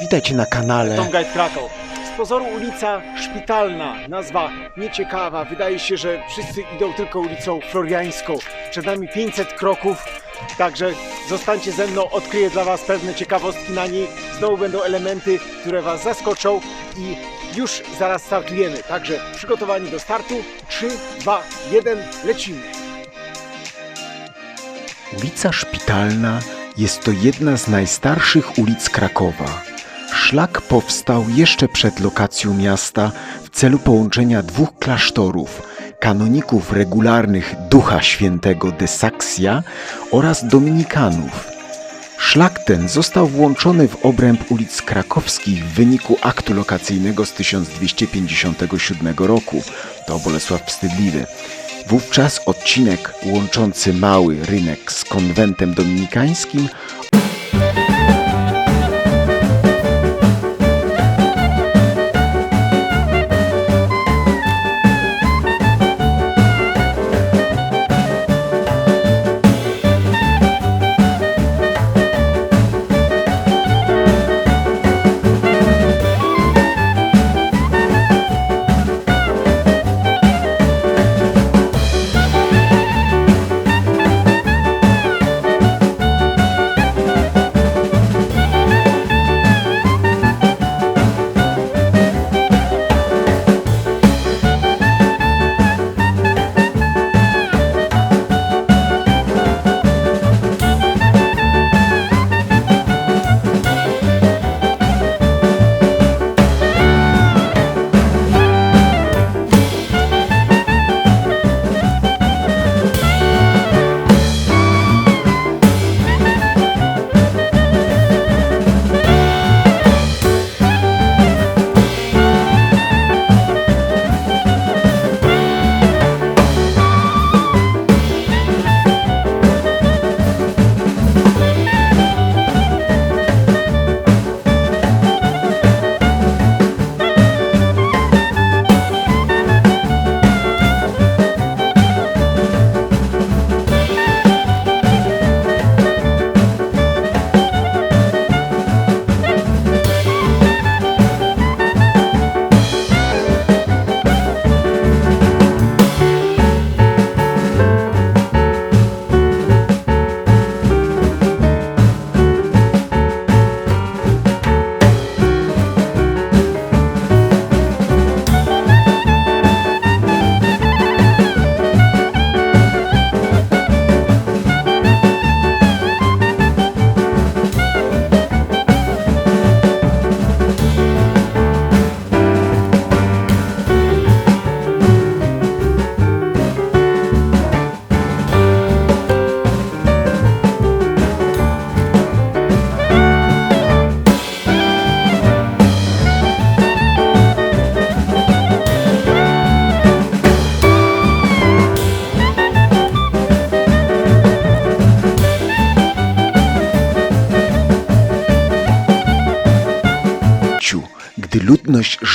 Witajcie na kanale. Tom Guide Krakow. Z pozoru ulica Szpitalna, nazwa nieciekawa. Wydaje się, że wszyscy idą tylko ulicą Floriańską. Przed nami 500 kroków, także zostańcie ze mną, odkryję dla Was pewne ciekawostki na niej. Znowu będą elementy, które Was zaskoczą i już zaraz startujemy. Także przygotowani do startu. 3, 2, 1, lecimy. Ulica Szpitalna jest to jedna z najstarszych ulic Krakowa. Szlak powstał jeszcze przed lokacją miasta w celu połączenia dwóch klasztorów, kanoników regularnych Ducha Świętego de Saxia oraz dominikanów. Szlak ten został włączony w obręb ulic krakowskich w wyniku aktu lokacyjnego z 1257 roku. To Bolesław Wstydliwy. Wówczas odcinek łączący mały rynek z konwentem dominikańskim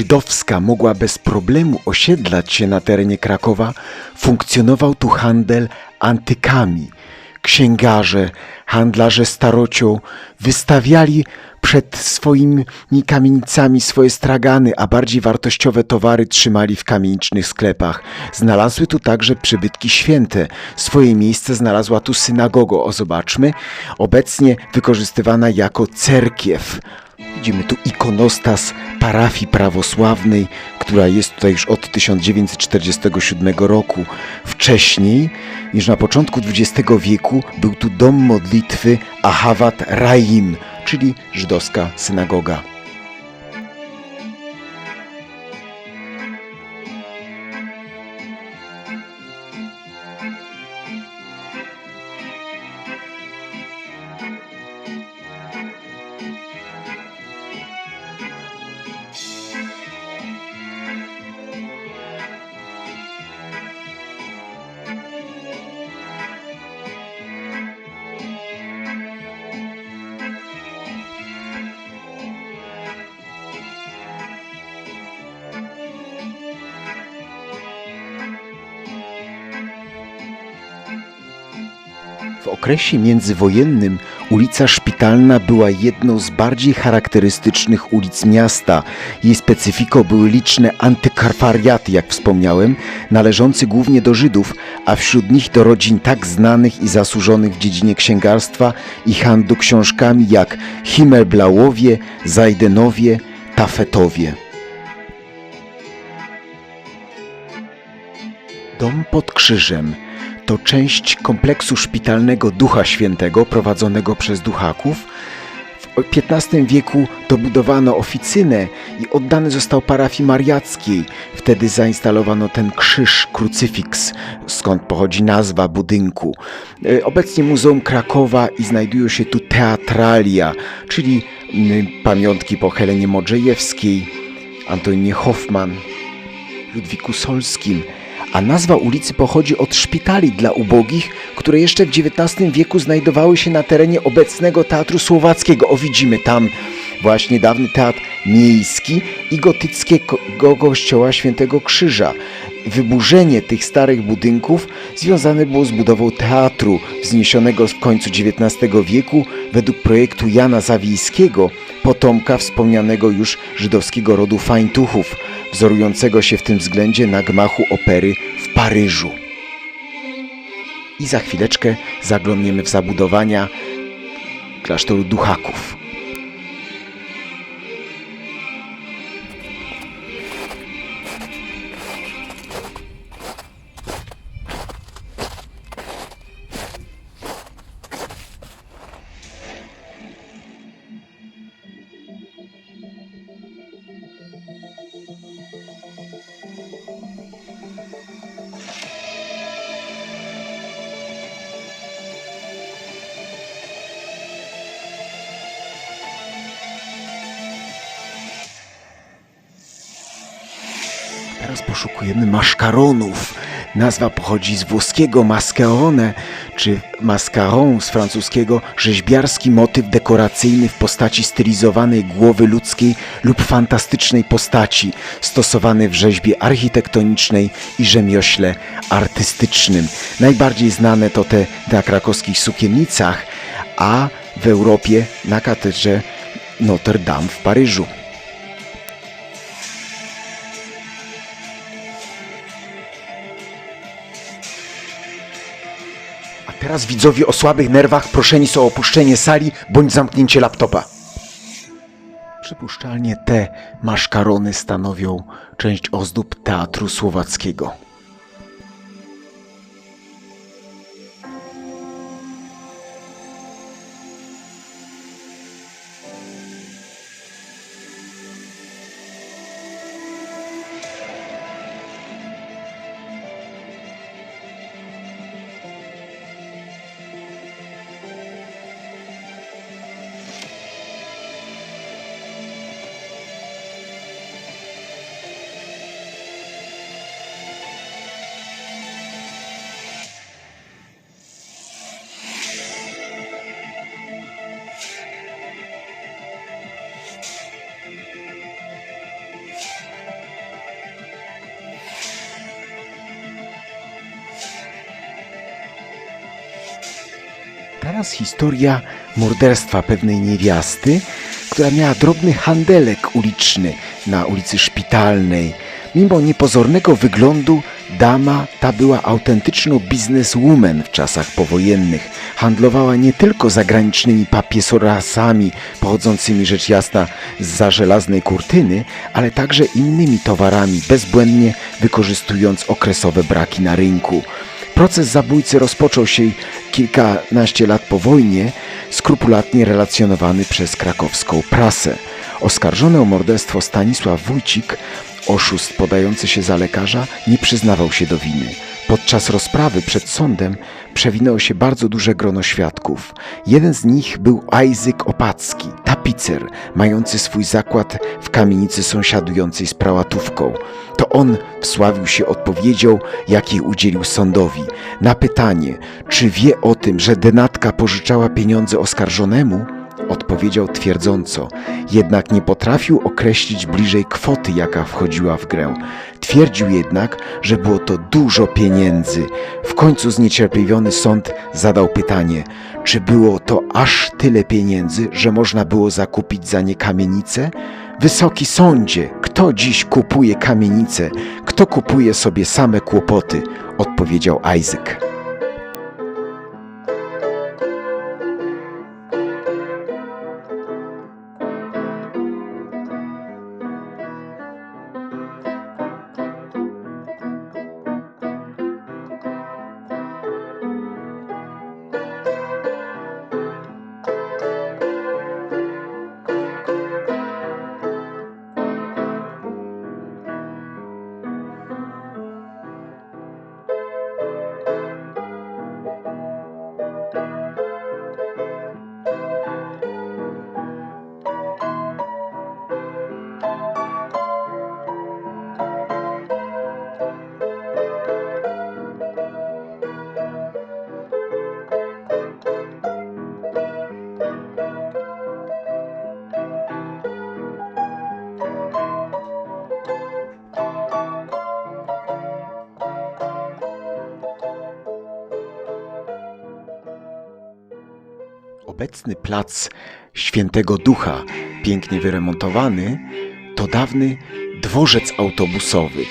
żydowska mogła bez problemu osiedlać się na terenie Krakowa, funkcjonował tu handel antykami. Księgarze, handlarze starocią wystawiali przed swoimi kamienicami swoje stragany, a bardziej wartościowe towary trzymali w kamienicznych sklepach. Znalazły tu także przybytki święte. Swoje miejsce znalazła tu synagoga, o zobaczmy, obecnie wykorzystywana jako cerkiew. Widzimy tu ikonostas parafii prawosławnej, która jest tutaj już od 1947 roku. Wcześniej, niż na początku XX wieku, był tu dom modlitwy Ahavat Raim, czyli żydowska synagoga. Okresie międzywojennym ulica Szpitalna była jedną z bardziej charakterystycznych ulic miasta. Jej specyfiką były liczne antykarwariaty, jak wspomniałem, należące głównie do Żydów, a wśród nich do rodzin tak znanych i zasłużonych w dziedzinie księgarstwa i handlu książkami jak Himmelblauowie, Zajdenowie, Tafetowie. Dom pod krzyżem to część kompleksu szpitalnego Ducha Świętego prowadzonego przez duchaków. W XV wieku dobudowano oficynę i oddany został parafii mariackiej. Wtedy zainstalowano ten krzyż, krucyfiks, skąd pochodzi nazwa budynku. E, Obecnie Muzeum Krakowa i znajdują się tu teatralia, czyli pamiątki po Helenie Modrzejewskiej, Antoninie Hoffman, Ludwiku Solskim, a nazwa ulicy pochodzi od szpitali dla ubogich, które jeszcze w XIX wieku znajdowały się na terenie obecnego Teatru Słowackiego. O, widzimy tam właśnie dawny teatr miejski i gotyckiego kościoła Świętego Krzyża. Wyburzenie tych starych budynków związane było z budową teatru, wzniesionego w końcu XIX wieku według projektu Jana Zawijskiego, potomka wspomnianego już żydowskiego rodu Fajntuchów, wzorującego się w tym względzie na gmachu opery w Paryżu. I za chwileczkę zaglądniemy w zabudowania klasztoru Duchaków. Teraz poszukujemy maszkaronów. Nazwa pochodzi z włoskiego mascarone, czy mascaron z francuskiego, rzeźbiarski motyw dekoracyjny w postaci stylizowanej głowy ludzkiej lub fantastycznej postaci, stosowany w rzeźbie architektonicznej i rzemiośle artystycznym. Najbardziej znane to te na krakowskich sukiennicach, a w Europie na katedrze Notre Dame w Paryżu. Teraz widzowie o słabych nerwach proszeni są o opuszczenie sali bądź zamknięcie laptopa. Przypuszczalnie te maszkarony stanowią część ozdób Teatru Słowackiego. Historia morderstwa pewnej niewiasty, która miała drobny handelek uliczny na ulicy Szpitalnej. Mimo niepozornego wyglądu, dama ta była autentyczną bizneswoman w czasach powojennych. Handlowała nie tylko zagranicznymi papiesorasami pochodzącymi rzecz jasna za żelaznej kurtyny, ale także innymi towarami, bezbłędnie wykorzystując okresowe braki na rynku. Proces zabójcy rozpoczął się kilkanaście lat po wojnie, skrupulatnie relacjonowany przez krakowską prasę. Oskarżony o morderstwo Stanisław Wójcik, oszust podający się za lekarza, nie przyznawał się do winy. Podczas rozprawy przed sądem przewinęło się bardzo duże grono świadków. Jeden z nich był Isaac Opacki, tapicer, mający swój zakład w kamienicy sąsiadującej z prałatówką. To on wsławił się odpowiedzią, jakiej udzielił sądowi. Na pytanie, czy wie o tym, że denatka pożyczała pieniądze oskarżonemu, odpowiedział twierdząco, jednak nie potrafił określić bliżej kwoty, jaka wchodziła w grę. Twierdził jednak, że było to dużo pieniędzy. W końcu zniecierpliwiony sąd zadał pytanie, czy było to aż tyle pieniędzy, że można było zakupić za nie kamienicę? Wysoki sądzie, kto dziś kupuje kamienice, kto kupuje sobie same kłopoty? odpowiedział Isaac. Obecny plac Świętego Ducha, pięknie wyremontowany, to dawny dworzec autobusowy.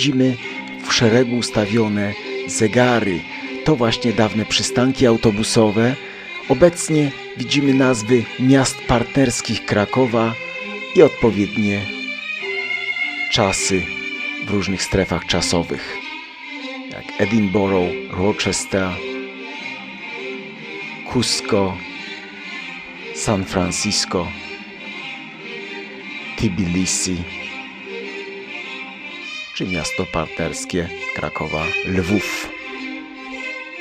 Widzimy w szeregu ustawione zegary. To właśnie dawne przystanki autobusowe. Obecnie widzimy nazwy miast partnerskich Krakowa i odpowiednie czasy w różnych strefach czasowych, jak Edinburgh, Rochester, Cusco, San Francisco, Tbilisi czy miasto partnerskie Krakowa Lwów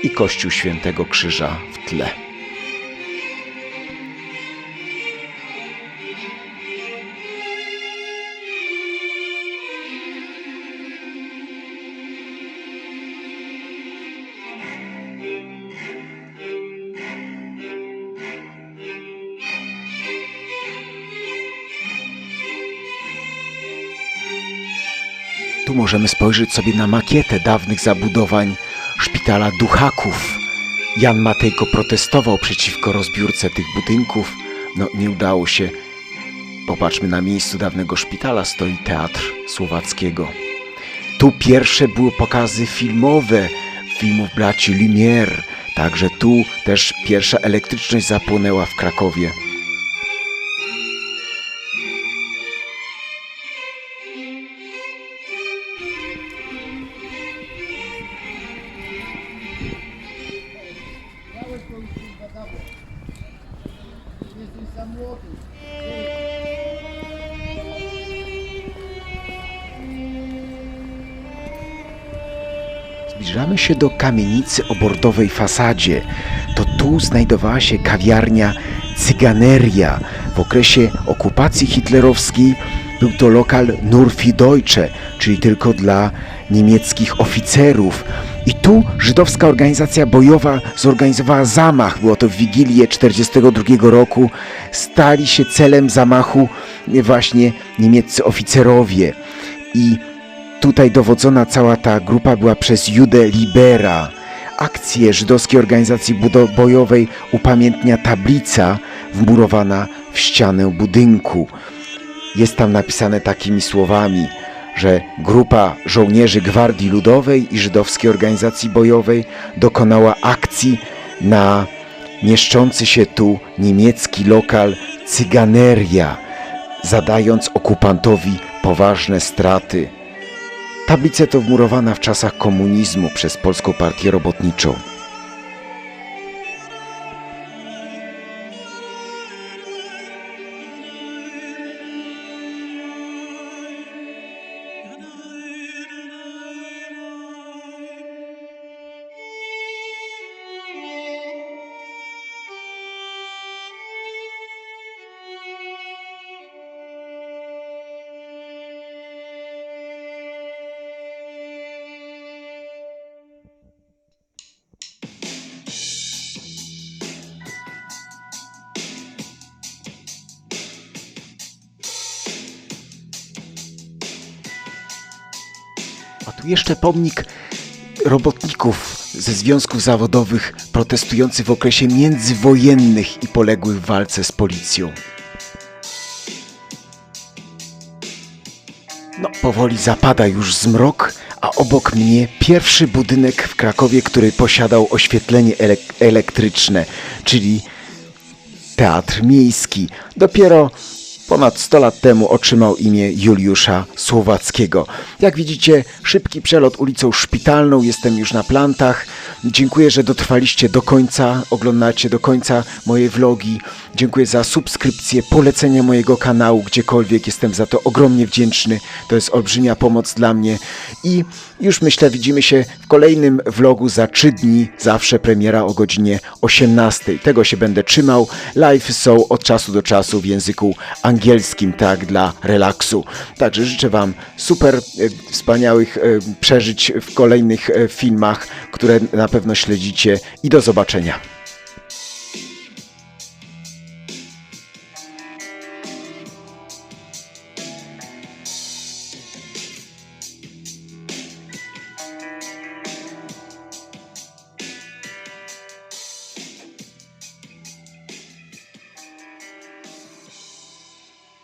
i Kościół Świętego Krzyża w tle. Tu możemy spojrzeć sobie na makietę dawnych zabudowań szpitala Duchaków. Jan Matejko protestował przeciwko rozbiórce tych budynków. No, nie udało się. Popatrzmy, na miejscu dawnego szpitala stoi Teatr Słowackiego. Tu pierwsze były pokazy filmowe filmów braci Lumière. Także tu też pierwsza elektryczność zapłonęła w Krakowie. Się do kamienicy o bordowej fasadzie. To tu znajdowała się kawiarnia Cyganeria. W okresie okupacji hitlerowskiej był to lokal nur für Deutsche, czyli tylko dla niemieckich oficerów. I tu żydowska organizacja bojowa zorganizowała zamach. Było to w Wigilię 1942 roku. Stali się celem zamachu właśnie niemieccy oficerowie. I Tutaj dowodzona cała ta grupa była przez Judę Libera. Akcję żydowskiej organizacji bojowej upamiętnia tablica wmurowana w ścianę budynku. Jest tam napisane takimi słowami, że grupa żołnierzy Gwardii Ludowej i żydowskiej organizacji bojowej dokonała akcji na mieszczący się tu niemiecki lokal Cyganeria, zadając okupantowi poważne straty. Tablice to wmurowana w czasach komunizmu przez Polską Partię Robotniczą. A tu jeszcze pomnik robotników ze związków zawodowych protestujących w okresie międzywojennych i poległych w walce z policją. No, powoli zapada już zmrok, a obok mnie pierwszy budynek w Krakowie, który posiadał oświetlenie elek- elektryczne, czyli Teatr Miejski. Dopiero ponad 100 lat temu otrzymał imię Juliusza Słowackiego. Jak widzicie, szybki przelot ulicą Szpitalną, jestem już na plantach. Dziękuję, że dotrwaliście do końca, oglądacie do końca moje vlogi. Dziękuję za subskrypcję, polecenie mojego kanału gdziekolwiek, jestem za to ogromnie wdzięczny. To jest olbrzymia pomoc dla mnie i już myślę, widzimy się w kolejnym vlogu za 3 dni, zawsze premiera o godzinie 18. Tego się będę trzymał. Live są od czasu do czasu w języku angielskim, tak, dla relaksu. Także życzę Wam super e, wspaniałych e, przeżyć w kolejnych e, filmach, które na pewno śledzicie i do zobaczenia.